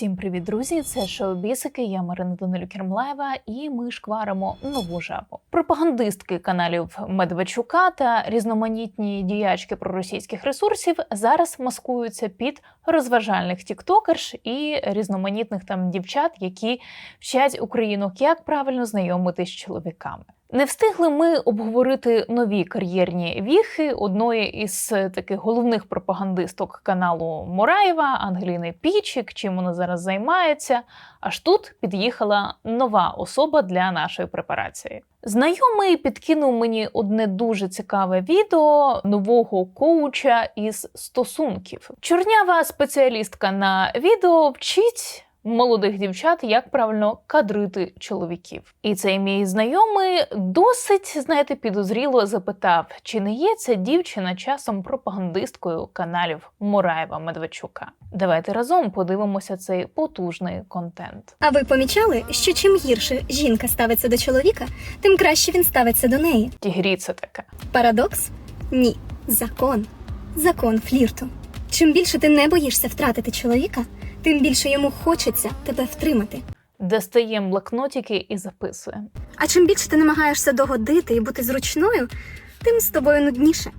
Всім привіт, друзі! Це шоу Бісики. Я Марина Данилю Кермлаєва, і ми шкваримо нову жабу. Пропагандистки каналів Медведчука та різноманітні діячки проросійських ресурсів зараз маскуються під розважальних тіктокерш і різноманітних там дівчат, які вчать українок, як правильно знайомитись з чоловіками. Не встигли ми обговорити нові кар'єрні віхи одної із таких головних пропагандисток каналу Мураєва Ангеліни Пічик. Чим вона зараз займається? Аж тут під'їхала нова особа для нашої препарації. Знайомий підкинув мені одне дуже цікаве відео нового коуча із стосунків. Чорнява спеціалістка на відео вчить молодих дівчат, як правильно кадрити чоловіків. І цей мій знайомий досить, знаєте, підозріло запитав, чи не є ця дівчина часом пропагандисткою каналів Мураєва Медведчука. Давайте разом подивимося цей потужний контент. А ви помічали, що чим гірше жінка ставиться до чоловіка, тим краще він ставиться до неї. Тігрі це таке. Парадокс? Ні. Закон. Закон флірту. Чим більше ти не боїшся втратити чоловіка, тим більше йому хочеться тебе втримати. Достаємо блокнотики і записуємо. А чим більше ти намагаєшся догодити і бути зручною, тим з тобою нудніше.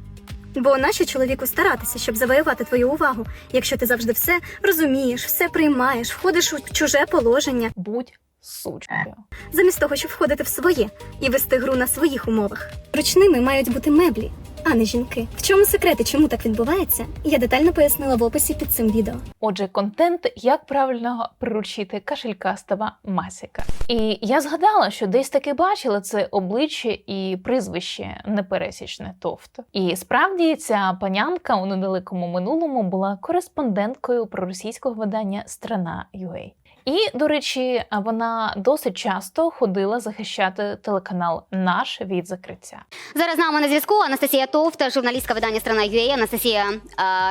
Бо нащо чоловіку старатися, щоб завоювати твою увагу, якщо ти завжди все розумієш, все приймаєш, входиш у чуже положення, Будь сучкою. замість того, щоб входити в своє і вести гру на своїх умовах. Ручними мають бути меблі, а не жінки. В чому секрет і чому так відбувається, я детально пояснила в описі під цим відео. Отже, контент, як правильно приручити кашелькастого масіка. І я згадала, що десь таки бачила це обличчя і прізвище непересічне Товт. І справді ця панянка у недалекому минулому була кореспонденткою проросійського видання Страна UA. І, до речі, вона досить часто ходила захищати телеканал Наш від закриття. Зараз з нами на зв'язку Анастасія Товта, журналістка видання Страна UA. Анастасія,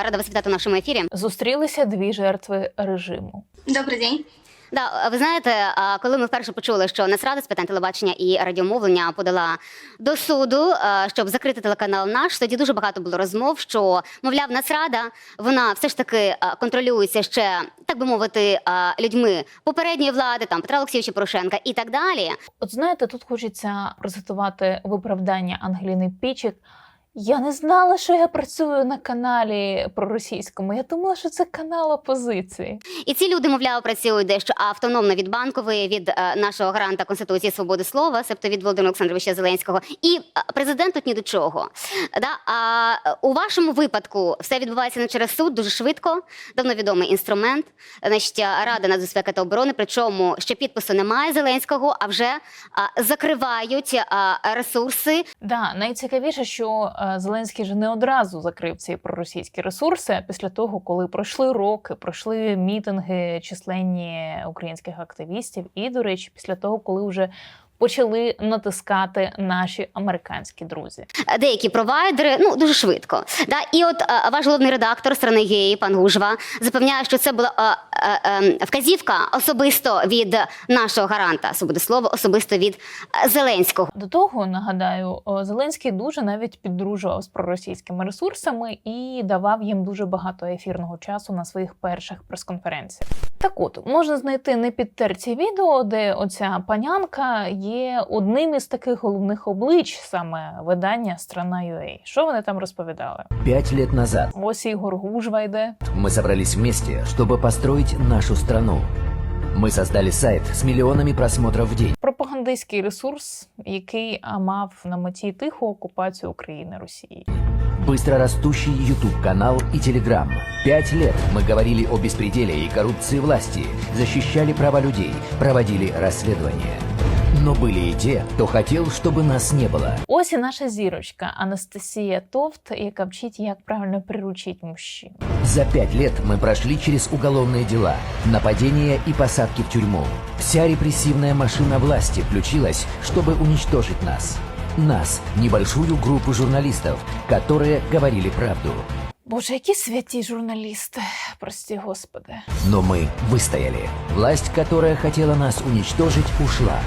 рада вас вітати в нашому ефірі. Зустрілися дві жертви режиму. Добрий день. Да, ви знаєте, а, коли ми вперше почули, що Нацрада з питань телебачення і радіомовлення подала до суду, щоб закрити телеканал наш, тоді дуже багато було розмов, що мовляв, Нацрада вона все ж таки контролюється ще, так би мовити, людьми попередньої влади, там Петра Олексійовича Порошенка і так далі. От знаєте, тут хочеться процитувати виправдання Ангеліни Пічик. Я не знала, що я працюю на каналі проросійському. Я думала, що це канал опозиції. І ці люди, мовляв, працюють дещо автономно від банкової, від е, нашого гаранта Конституції свободи слова, себто від Володимира Олександровича Зеленського. І е, президент тут ні до чого. Да? А е, у вашому випадку все відбувається не через суд дуже швидко. Давно відомий інструмент. Значить, Рада нацбезпеки та оборони. Причому ще підпису немає Зеленського, а вже а, закривають а, ресурси Да, найцікавіше, що е, Зеленський ж не одразу закрив ці проросійські ресурси. Після того, коли пройшли роки, пройшли мітинги численні українських активістів, і, до речі, після того, коли вже почали натискати наші американські друзі. Е, деякі провайдери, ну дуже швидко. Да? І от е, ваш головний редактор страни геї, пан Гужва, запевняє, що це була е, вказівка особисто від нашого гаранта свободи слова, особисто від Зеленського. До того нагадаю, Зеленський дуже навіть піддружував з проросійськими ресурсами і давав їм дуже багато ефірного часу на своїх перших прес-конференціях. Так от можна знайти непідтерці відео, де оця панянка є одним із таких головних облич саме видання Страна UA. Що вони там розповідали? Пять лет назад Ось Ігор Гужва йде. мы собрались вместе, чтобы построить нашу страну. Мы создали сайт с миллионами просмотров в день. Пропагандистський ресурс, який а, мав на меті тиху окупацію України Росії. Быстро растущий YouTube-канал и Telegram. Пять лет мы говорили о беспределе и коррупции власти, защищали права людей, проводили расследования. Но были и те, кто хотел, чтобы нас не было. Ось і наша зірочка Анастасія Товт, яка вчить, як правильно приручити мужчин. За пять лет мы прошли через уголовные дела, нападения и посадки в тюрьму. Вся репрессивная машина власти включилась, чтобы уничтожить нас. Нас, небольшую группу журналистов, которые говорили правду. Боже, які святі журналісти, прості господи. Но мы выстояли. Власть, которая хотела нас уничтожить, ушла.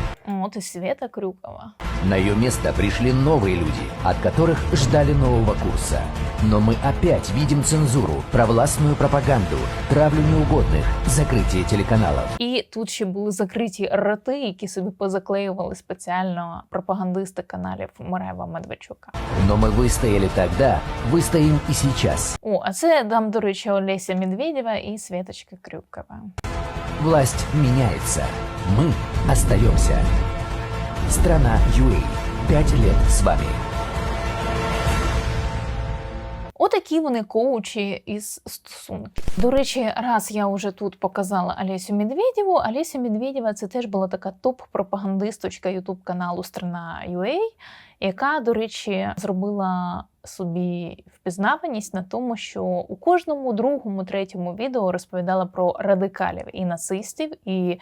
От і Свята Крюкова. На ее место пришли новые люди, от которых ждали нового курса. Но мы опять видим цензуру, провластную пропаганду, травлю неугодных, закрытие телеканалов. І тут ще були закриті роти, які собі позаклеювали спеціально пропагандисти каналів Мураєва Медведчука. Но мы выстояли тогда, выстоим и сейчас. О, а це дам, до речі, Олеся Медведєва і Світочка Крюкова. Власть меняется. Мы остаемся. Страна ЮЭЙ. Пять лет с вами. Отакі вони коучі із стосунків. До речі, раз я вже тут показала Олесю Медведєву. Олеся Медведєва це теж була така топ-пропагандисточка ютуб каналу Страна UA, яка, до речі, зробила собі впізнаваність на тому, що у кожному другому, третьому відео розповідала про радикалів і нацистів, і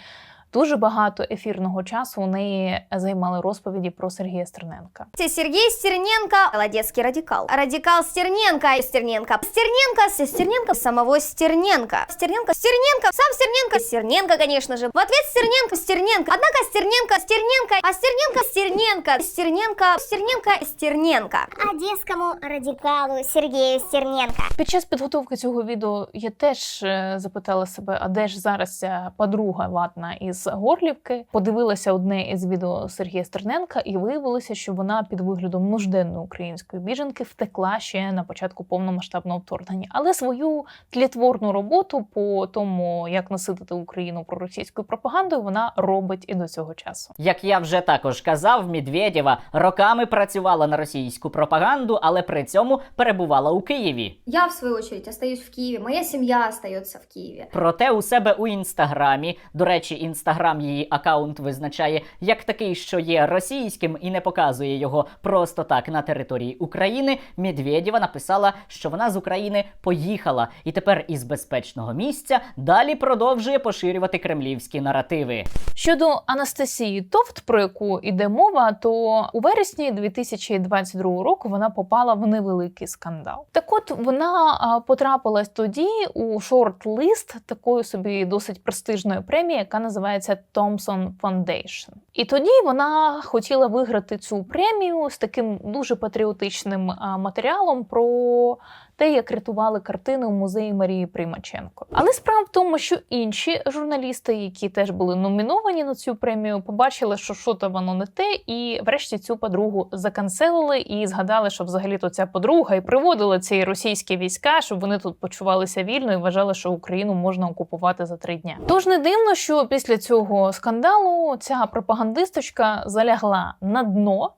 дуже багато ефірного часу у неї займали розповіді про Сергія Стерненка. Сергей Стерненко, молодецкий радикал. Радикал Стерненко, Стерненко, Стерненко, Стерненко, самого Стерненко. Стерненко, Стерненко, сам Стерненко, Стерненко, конечно же. В ответ Стерненко, Стерненко. Однако Стерненко, Стерненко, а Стерненко, Стерненко, Стерненко, Стерненко, Стерненко. Одесскому радикалу Сергею Стерненко. Під час підготовки цього відео я теж е, запитала себе, а де ж зараз ця подруга ватна із Горлівки? Подивилася одне із відео Сергія Стерненка, і виявилося, що вона під виглядом нужденної української біженки втекла ще на початку повномасштабного вторгнення. Але свою тлітворну роботу по тому, як наситити Україну проросійською пропагандою, вона робить і до цього часу. Як я вже також казав, Медведєва роками працювала на російську пропаганду, але при цьому перебувала у Києві. Я, в свою очередь, остаюсь в Киеве, моя семья остается в Киеве. Проте у себе у інстаграмі, до речі, інстаграм її акаунт визначає як такий, що є російським, і не показує його просто так на території України. Медведєва написала, що вона з України поїхала, і тепер із безпечного місця далі продовжує поширювати кремлівські наративи. Щодо Анастасії Товт, про яку йде мова, то у вересні 2022 року вона попала в невеликий скандал. Так от вона а, потрапилась тоді у шорт-лист такої собі досить престижної премії, яка називається Thomson Foundation. І тоді вона хотіла виграти цю премію з таким дуже патріотичним матеріалом про те, як рятували картини у музеї Марії Приймаченко. Але справа в тому, що інші журналісти, які теж були номіновані на цю премію, побачили, що що то воно не те, і врешті цю подругу заканцелили і згадали, що взагалі то ця подруга і приводила ці російські війська, щоб вони тут почувалися вільно і вважали, що Україну можна окупувати за три дня. Тож не дивно, що після цього скандалу ця пропагандисточка залягла на дно.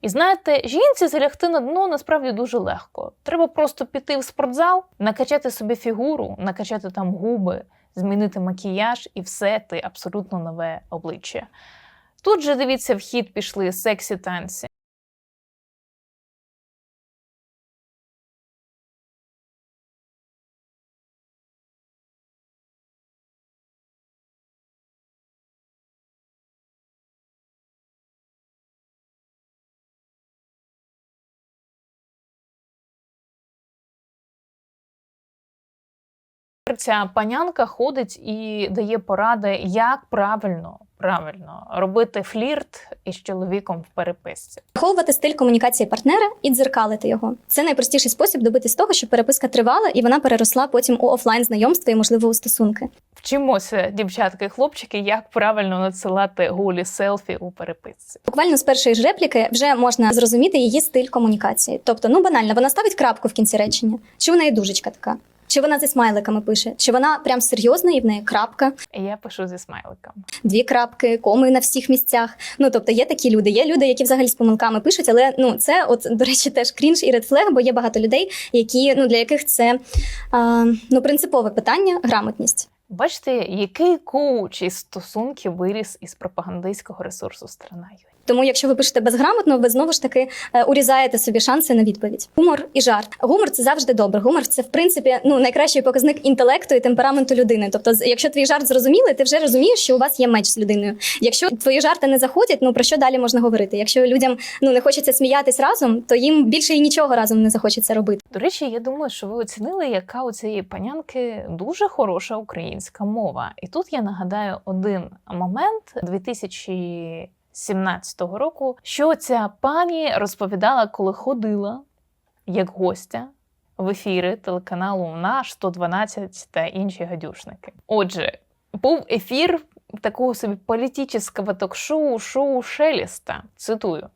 І знаєте, жінці залягти на дно насправді дуже легко. Треба просто піти в спортзал, накачати собі фігуру, накачати там губи, змінити макіяж, і все ти абсолютно нове обличчя. Тут же дивіться, в хід пішли сексі танці. Ця панянка ходить і дає поради, як правильно, правильно робити флірт із чоловіком в переписці. Враховувати стиль комунікації партнера і дзеркалити його. Це найпростіший спосіб добитись того, щоб переписка тривала і вона переросла потім у офлайн знайомства і, можливо, у стосунки. Вчимося, дівчатки і хлопчики, як правильно надсилати голі селфі у переписці. Буквально з першої ж репліки вже можна зрозуміти її стиль комунікації. Тобто, ну банально, вона ставить крапку в кінці речення, чи вона є дужечка така, чи вона зі смайликами пише, чи вона прям серйозна і в неї крапка, я пишу зі смайликом. дві крапки, коми на всіх місцях. Ну тобто є такі люди. Є люди, які взагалі з помилками пишуть, але ну це, от до речі, теж крінж і редфлег, бо є багато людей, які ну для яких це а, ну принципове питання грамотність. Бачите, який коуч із стосунків виріс із пропагандистського ресурсу страна. Тому, якщо ви пишете безграмотно, ви знову ж таки е, урізаєте собі шанси на відповідь. Гумор і жарт. Гумор це завжди добре. Гумор це в принципі ну найкращий показник інтелекту і темпераменту людини. Тобто, якщо твій жарт зрозумілий, ти вже розумієш, що у вас є меч з людиною. Якщо твої жарти не заходять, ну про що далі можна говорити? Якщо людям ну не хочеться сміятись разом, то їм більше і нічого разом не захочеться робити. До речі, я думаю, що ви оцінили, яка у цієї панянки дуже хороша українська мова. І тут я нагадаю один момент 2000 17-го року, що ця пані розповідала, коли ходила як гостя в ефіри телеканалу Наш 112 та інші гадюшники. Отже, був ефір такого собі політичного ток-шоу шоу Шеліста. Цитую.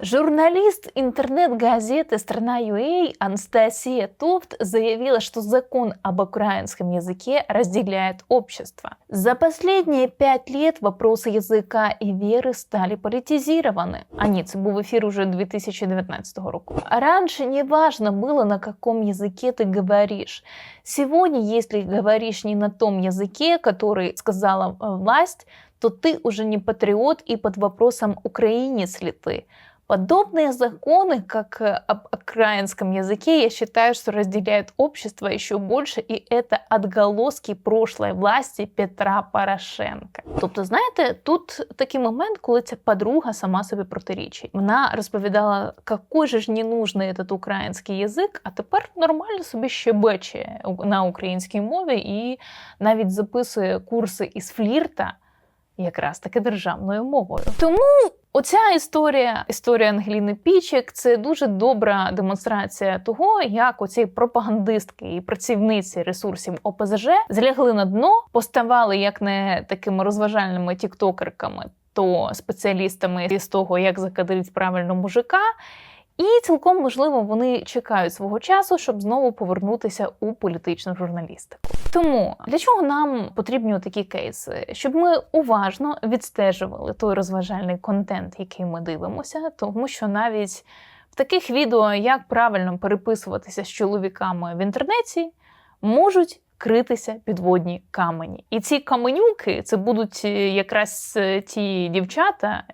Журналист интернет-газеты «Страна.ua» Анастасия Тофт заявила, что закон об украинском языке разделяет общество. За последние пять лет вопросы языка и веры стали политизированы. А ні, це був ефір уже 2019 року. Раньше не важно было, на каком языке ты говоришь. Сегодня, если говоришь не на том языке, который сказала э, власть, то ты уже не патриот и под вопросом украинец ли ты. Подобные законы, как э, об украинском языке, я считаю, что разделяют общество еще больше, и это отголоски прошлой власти Петра Порошенка. Тобто, знаєте, тут такий момент, коли ця подруга сама собі протирічить. Вона розповідала, який же ж ненужний этот український язик, а тепер нормально собі щебече на українській мові і навіть записує курси із флірта якраз таки державною мовою. Тому оця історія, історія Ангеліни Пічик, це дуже добра демонстрація того, як оці пропагандистки і працівниці ресурсів ОПЗЖ злягли на дно, поставали як не такими розважальними тіктокерками, то спеціалістами з того, як закадрить правильно мужика. І цілком можливо вони чекають свого часу, щоб знову повернутися у політичну журналістику. Тому для чого нам потрібні такі кейси? Щоб ми уважно відстежували той розважальний контент, який ми дивимося, тому що навіть в таких відео, як правильно переписуватися з чоловіками в інтернеті, можуть критися підводні камені. І ці каменюки це будуть якраз ті дівчата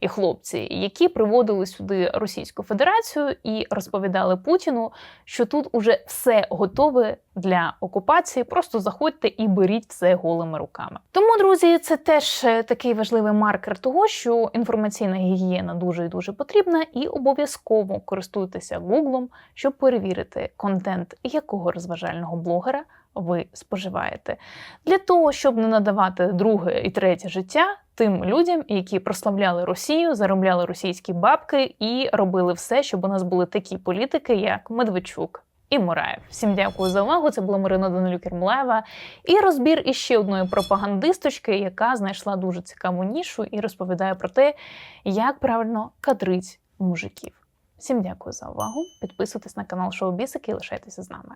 і хлопці, які приводили сюди Російську Федерацію і розповідали Путіну, що тут уже все готове для окупації. Просто заходьте і беріть все голими руками. Тому, друзі, це теж е, такий важливий маркер того, що інформаційна гігієна дуже і дуже потрібна, і обов'язково користуйтеся Гуглом, щоб перевірити контент якого розважального блогера ви споживаєте, для того, щоб не надавати друге і третє життя тим людям, які прославляли Росію, заробляли російські бабки і робили все, щоб у нас були такі політики, як Медведчук. І Мураєв. Всім дякую за увагу. Це була Марина Данилюк Ермолаєва. І розбір іще одної пропагандисточки, яка знайшла дуже цікаву нішу і розповідає про те, як правильно кадрить мужиків. Всім дякую за увагу. Підписуйтесь на канал Шоу Бісики і лишайтеся з нами.